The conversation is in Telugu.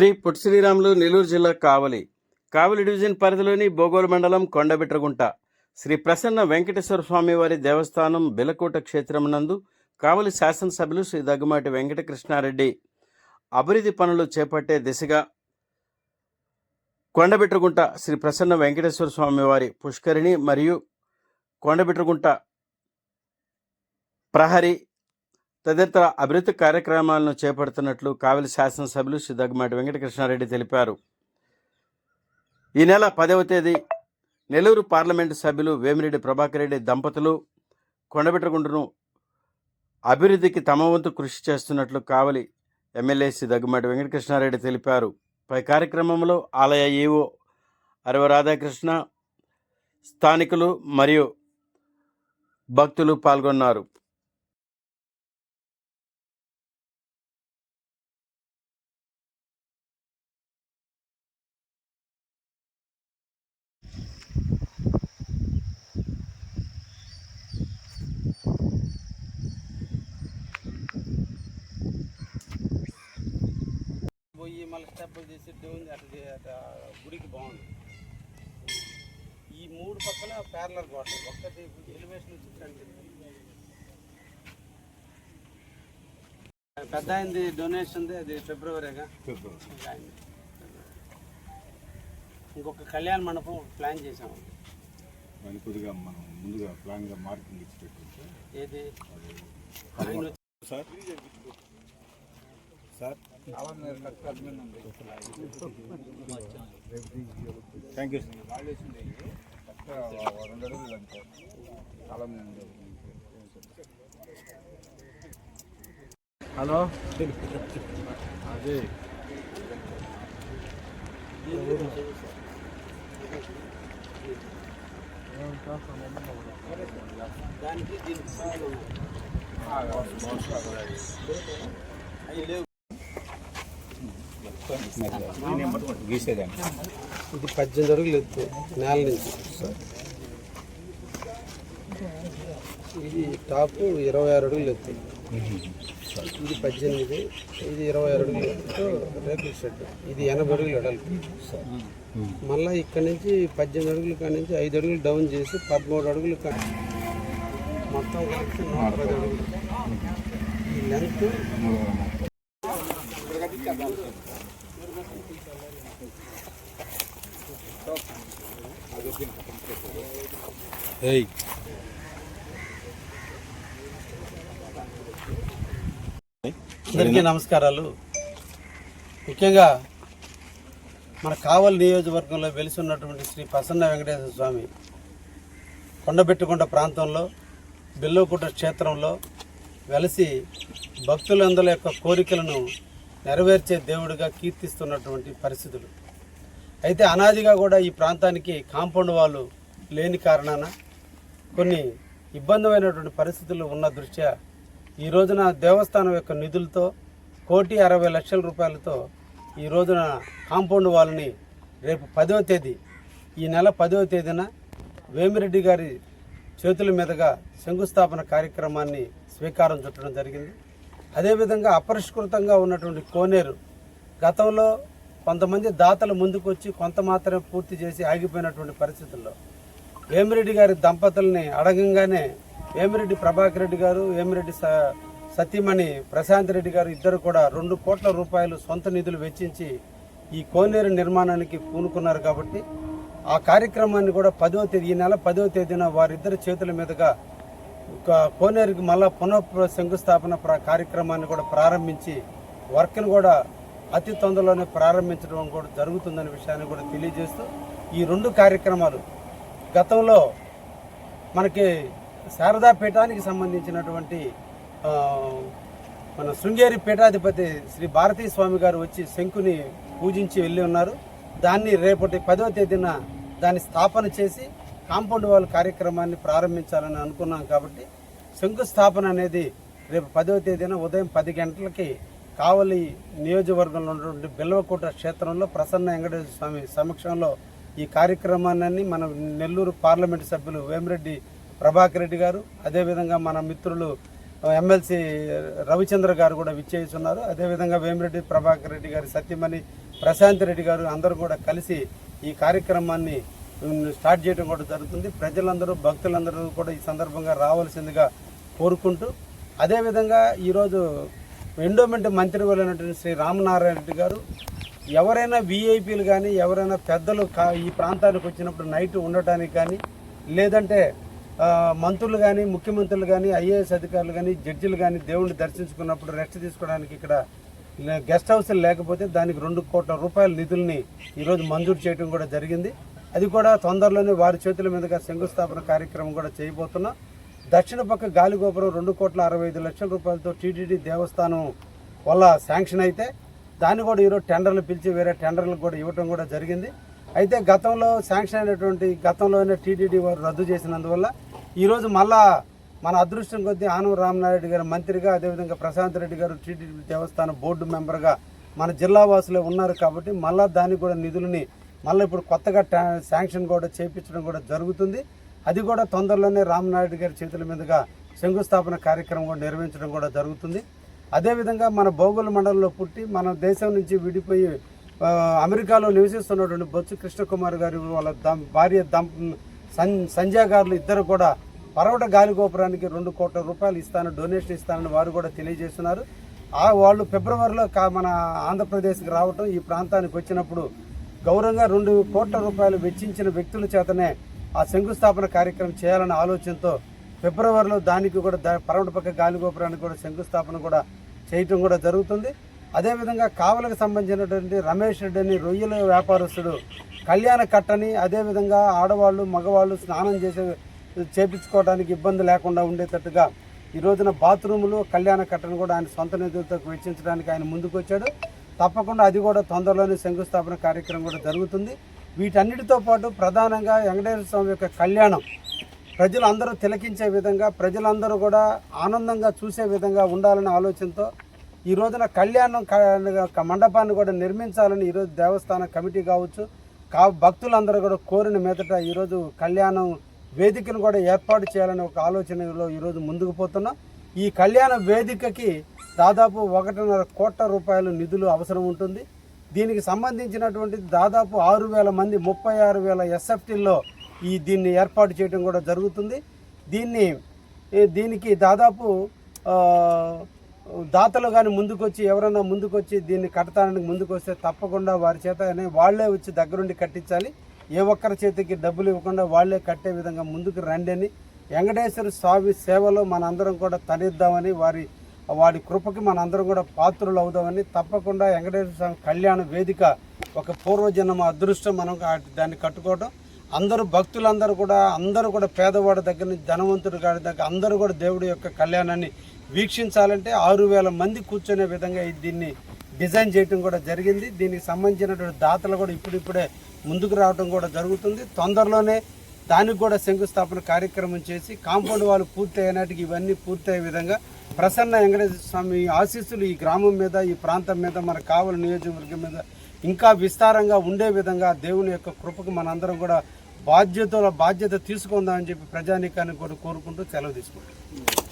శ్రీ పొట్టి శ్రీరాములు నెల్లూరు జిల్లా కావలి. కావలి డివిజన్ పరిధిలోని బోగోలు మండలం కొండబిట్రగుంట. శ్రీ ప్రసన్న వెంకటేశ్వర స్వామి వారి దేవస్థానం బిలకోట క్షేత్రం నందు కావలి శాసనసభ్యులు శ్రీ దగ్గుమాటి వెంకటకృష్ణారెడ్డి అభివృద్ధి పనులు చేపట్టే దిశగా కొండబిట్రగుంట శ్రీ ప్రసన్న వెంకటేశ్వర స్వామి వారి పుష్కరిణి మరియు కొండబిట్రగుంట ప్రహరీ తదితర అభివృద్ధి కార్యక్రమాలను చేపడుతున్నట్లు కావలి శాసనసభ్యులు శ్రీ దగ్గుమాటి వెంకటకృష్ణారెడ్డి తెలిపారు. ఈ నెల పదవ తేదీ నెల్లూరు పార్లమెంటు సభ్యులు వేమిరెడ్డి ప్రభాకర్ రెడ్డి దంపతులు కొండబెట్టగుండును అభివృద్ధికి తమ వంతు కృషి చేస్తున్నట్లు కావలి ఎమ్మెల్యే శ్రీ దగ్గుమాటి వెంకటకృష్ణారెడ్డి తెలిపారు. పై కార్యక్రమంలో ఆలయ ఈవో అరవ రాధాకృష్ణ స్థానికులు మరియు భక్తులు పాల్గొన్నారు. స్టెప్ చేసి చే- అట్లా గుడికి బాగుంది. ఈ మూడు పక్కల ప్యారలర్ గోడ. ఒక్కటి ఎలివేషన్ పెద్ద అయింది డొనేషన్ అది ఫిబ్రవరిగా. అయింది. ఇంకొక కళ్యాణ మండపం ప్లాన్ చేసాము కొద్దిగా మనం ముందుగా ప్లాన్గా మార్కింగ్ ఇచ్చి పెట్టుకుంటే ఏది? Sir? Sir thank you sir hello. అదే దానికి దీనికి గీసేదాన్ని. ఇది పద్దెనిమిది అడుగులు ఎత్తు నేల నుంచి. ఇది టాప్ ఇరవై ఆరు అడుగులు ఎత్తు. ఇది పద్దెనిమిది ఇది ఇరవై ఆరు అడుగులు ఎత్తు రేకుల షెడ్. ఇది ఎనభై అడుగులు ఎడలు మళ్ళీ ఇక్కడ నుంచి పద్దెనిమిది అడుగులు కాడ నుంచి ఐదు అడుగులు డౌన్ చేసి పదమూడు అడుగులు కా- మొత్తం కలిపి నూట పది అడుగులు. ఈ లెంత్ Hey. అందరికీ నమస్కారాలు ముఖ్యంగా మన కావలి నియోజకవర్గంలో వెలిసి ఉన్నటువంటి శ్రీ ప్రసన్న వెంకటేశ్వర స్వామి కొండబెట్టుకుంట ప్రాంతంలో బిల్లోకుట క్షేత్రంలో వెలసి భక్తులందరి యొక్క కోరికలను నెరవేర్చే దేవుడిగా కీర్తిస్తున్నటువంటి పరిస్థితులు అయితే అనాదిగా కూడా ఈ ప్రాంతానికి కాంపౌండ్ వాళ్ళు లేని కారణాన కొన్ని ఇబ్బందిమైనటువంటి పరిస్థితులు ఉన్న దృష్ట్యా ఈ రోజున దేవస్థానం యొక్క నిధులతో కోటి అరవై లక్షల రూపాయలతో ఈ రోజున కాంపౌండ్ వాళ్ళని రేపు పదవ తేదీ ఈ నెల పదవ తేదీన వేమిరెడ్డి గారి చేతుల మీదుగా శంకుస్థాపన కార్యక్రమాన్ని స్వీకారం చుట్టడం జరిగింది. అదేవిధంగా అపరిష్కృతంగా ఉన్నటువంటి కోనేరు గతంలో కొంతమంది దాతలు ముందుకు వచ్చి కొంత మాత్రమే పూర్తి చేసి ఆగిపోయినటువంటి పరిస్థితుల్లో వేమిరెడ్డి గారి దంపతుల్ని అడగంగానే వేమిరెడ్డి ప్రభాకర్ రెడ్డి గారు వేమిరెడ్డి స సతీమణి ప్రశాంత్ రెడ్డి గారు ఇద్దరు కూడా రెండు కోట్ల రూపాయలు సొంత నిధులు వెచ్చించి ఈ కోనేరు నిర్మాణానికి పూనుకున్నారు కాబట్టి ఆ కార్యక్రమాన్ని కూడా పదవ తేదీ ఈ నెల పదవ తేదీన వారిద్దరి చేతుల మీదుగా ఒక కోనేరుకి మళ్ళా పునః శంకుస్థాపన ప్ర- కార్యక్రమాన్ని కూడా ప్రారంభించి వర్క్ను కూడా అతి తొందరలోనే ప్రారంభించడం కూడా జరుగుతుందనే విషయాన్ని కూడా తెలియజేస్తూ ఈ రెండు కార్యక్రమాలు గతంలో మనకి శారదా పీఠానికి సంబంధించినటువంటి మన శృంగేరి పీఠాధిపతి శ్రీ భారతీ స్వామి గారు వచ్చి శంకుని పూజించి వెళ్ళి ఉన్నారు. దాన్ని రేపటి పదవ తేదీన దాన్ని స్థాపన చేసి కాంపౌండ్ వాల్ కార్యక్రమాన్ని ప్రారంభించాలని అనుకున్నాం కాబట్టి శంకుస్థాపన అనేది రేపు పదవ తేదీన ఉదయం పది గంటలకి కావలి నియోజకవర్గంలో ఉన్నటువంటి బిల్వకోట క్షేత్రంలో ప్రసన్న వెంకటేశ్వర స్వామి సమక్షంలో ఈ కార్యక్రమాన్ని మన నెల్లూరు పార్లమెంటు సభ్యులు వేమిరెడ్డి ప్రభాకర్ రెడ్డి గారు అదేవిధంగా మన మిత్రులు ఎమ్మెల్సీ రవిచంద్ర గారు కూడా విచ్చేస్తున్నారు అదేవిధంగా వేమిరెడ్డి ప్రభాకర్ రెడ్డి గారి సత్యమణి ప్రశాంత్ రెడ్డి గారు అందరూ కూడా కలిసి ఈ కార్యక్రమాన్ని స్టార్ట్ చేయడం కూడా జరుగుతుంది. ప్రజలందరూ భక్తులందరూ కూడా ఈ సందర్భంగా రావాల్సిందిగా కోరుకుంటూ అదేవిధంగా ఈరోజు ఎండోమెంట్ మంత్రి అయినటువంటి శ్రీ రామనారాయణ రెడ్డి గారు ఎవరైనా వీఐపీలు కానీ ఎవరైనా పెద్దలు కా ఈ ప్రాంతానికి వచ్చినప్పుడు నైట్ ఉండటానికి కానీ లేదంటే మంత్రులు కానీ ముఖ్యమంత్రులు కానీ ఐఏఎస్ అధికారులు కానీ జడ్జిలు కానీ దేవుణ్ణి దర్శించుకున్నప్పుడు రెస్ట్ తీసుకోవడానికి ఇక్కడ గెస్ట్ హౌస్లు లేకపోతే దానికి రెండు కోట్ల రూపాయల నిధుల్ని ఈరోజు మంజూరు చేయడం కూడా జరిగింది. అది కూడా తొందరలోనే వారి చేతుల మీదుగా శంకుస్థాపన కార్యక్రమం కూడా చేయబోతున్నాం. దక్షిణ పక్క గాలిగోపురం రెండు కోట్ల అరవై ఐదు లక్షల రూపాయలతో టీటీడీ దేవస్థానం వల్ల శాంక్షన్ అయితే దాన్ని కూడా ఈరోజు టెండర్లు పిలిచి వేరే టెండర్లు కూడా ఇవ్వటం కూడా జరిగింది. అయితే గతంలో శాంక్షన్ అయినటువంటి గతంలోనే టీటీడీ వారు రద్దు చేసినందువల్ల ఈరోజు మళ్ళా మన అదృష్టం కొద్దీ ఆనవ రామనాయుడు గారు మంత్రిగా అదేవిధంగా ప్రశాంత్ రెడ్డి గారు టీటీడీ దేవస్థానం బోర్డు మెంబర్గా మన జిల్లా వాసులే ఉన్నారు కాబట్టి మళ్ళా దానికి కూడా నిధులని మళ్ళీ ఇప్పుడు కొత్తగా టా- శాంక్షన్ కూడా చేయించడం కూడా జరుగుతుంది. అది కూడా తొందరలోనే రామనాయుడు గారి చేతుల మీదుగా శంకుస్థాపన కార్యక్రమం కూడా నిర్వహించడం కూడా జరుగుతుంది. అదేవిధంగా మన భౌగోళ మండలంలో పుట్టి మన దేశం నుంచి విడిపోయి అమెరికాలో నివసిస్తున్నటువంటి బొచ్చు కృష్ణకుమార్ గారు వాళ్ళ దం భార్య దం సన్ సంజయ్ గారులు ఇద్దరు కూడా పరవట గాలి గోపురానికి రెండు కోట్ల రూపాయలు ఇస్తాను డొనేషన్ ఇస్తానని వారు కూడా తెలియజేస్తున్నారు. ఆ వాళ్ళు ఫిబ్రవరిలో కా మన ఆంధ్రప్రదేశ్కి రావటం ఈ ప్రాంతానికి వచ్చినప్పుడు గౌరవంగా రెండు కోట్ల రూపాయలు వెచ్చించిన వ్యక్తుల చేతనే ఆ శంకుస్థాపన కార్యక్రమం చేయాలనే ఆలోచనతో ఫిబ్రవరిలో దానికి కూడా దా- పరమట పక్క గాలి గోపురానికి కూడా శంకుస్థాపన కూడా చేయటం కూడా జరుగుతుంది. అదేవిధంగా కావలకు సంబంధించినటువంటి రమేష్ రెడ్డి అని రొయ్యల వ్యాపారస్తుడు కళ్యాణ కట్టని అదేవిధంగా ఆడవాళ్ళు మగవాళ్ళు స్నానం చేసే చేపించుకోవడానికి ఇబ్బంది లేకుండా ఉండేటట్టుగా ఈ రోజున బాత్రూములు కళ్యాణ కట్టను కూడా ఆయన సొంత నిధులతో వెచ్చించడానికి ఆయన ముందుకు వచ్చాడు తప్పకుండా అది కూడా తొందరలోనే శంకుస్థాపన కార్యక్రమం కూడా జరుగుతుంది. వీటన్నిటితో పాటు ప్రధానంగా వెంకటేశ్వర స్వామి యొక్క కళ్యాణం ప్రజలందరూ తిలకించే విధంగా ప్రజలందరూ కూడా ఆనందంగా చూసే విధంగా ఉండాలనే ఆలోచనతో ఈ రోజున కళ్యాణం మండపాన్ని కూడా నిర్మించాలని ఈరోజు దేవస్థాన కమిటీ కావచ్చు కా భక్తులందరూ కూడా కోరిన మీదట ఈరోజు కళ్యాణం వేదికను కూడా ఏర్పాటు చేయాలని ఒక ఆలోచనలో ఈరోజు ముందుకు పోతున్నాం. ఈ కళ్యాణ వేదికకి దాదాపు ఒకటిన్నర కోట్ల రూపాయలు నిధులు అవసరం ఉంటుంది. దీనికి సంబంధించినటువంటి దాదాపు ఆరు వేల మంది ముప్పై ఆరు వేల ఎస్ఎఫ్టీల్లో ఈ దీన్ని ఏర్పాటు చేయడం కూడా జరుగుతుంది. దీన్ని దీనికి దాదాపు దాతలు కానీ ముందుకొచ్చి ఎవరైనా ముందుకొచ్చి దీన్ని కట్టడానికి ముందుకొస్తే తప్పకుండా వారి చేత వాళ్ళే వచ్చి దగ్గరుండి కట్టించాలి. ఏ ఒక్కరి చేతికి డబ్బులు ఇవ్వకుండా వాళ్ళే కట్టే విధంగా ముందుకు రండి అని వెంకటేశ్వర స్వామి సేవలో మనందరం కూడా తనిద్దామని వారి వాడి కృపకి మనందరం కూడా పాత్రులు అవుదామని తప్పకుండా వెంకటేశ్వర స్వామి కళ్యాణ వేదిక ఒక పూర్వజన్మ అదృష్టం మనం దాన్ని కట్టుకోవడం అందరూ భక్తులందరూ కూడా అందరూ కూడా పేదవాడి దగ్గర నుంచి ధనవంతుడి గారి దగ్గర అందరూ కూడా దేవుడి యొక్క కళ్యాణాన్ని వీక్షించాలంటే ఆరు వేల మంది కూర్చునే విధంగా దీన్ని డిజైన్ చేయటం కూడా జరిగింది. దీనికి సంబంధించినటువంటి దాతలు కూడా ఇప్పుడిప్పుడే ముందుకు రావడం కూడా జరుగుతుంది. తొందరలోనే దానికి కూడా శంకుస్థాపన కార్యక్రమం చేసి కాంపౌండ్ వాళ్ళు పూర్తి అయినాటికి ఇవన్నీ పూర్తయ్యే విధంగా ప్రసన్న వెంకటేశ్వర స్వామి ఆశీస్సులు ఈ గ్రామం మీద ఈ ప్రాంతం మీద మన కావలి నియోజకవర్గం మీద ఇంకా విస్తారంగా ఉండే విధంగా దేవుని యొక్క కృపకు మనందరం కూడా బాధ్యతల బాధ్యత తీసుకుందామని చెప్పి ప్రజానీకాన్ని కూడా కోరుకుంటూ సెలవు తీసుకుంటాం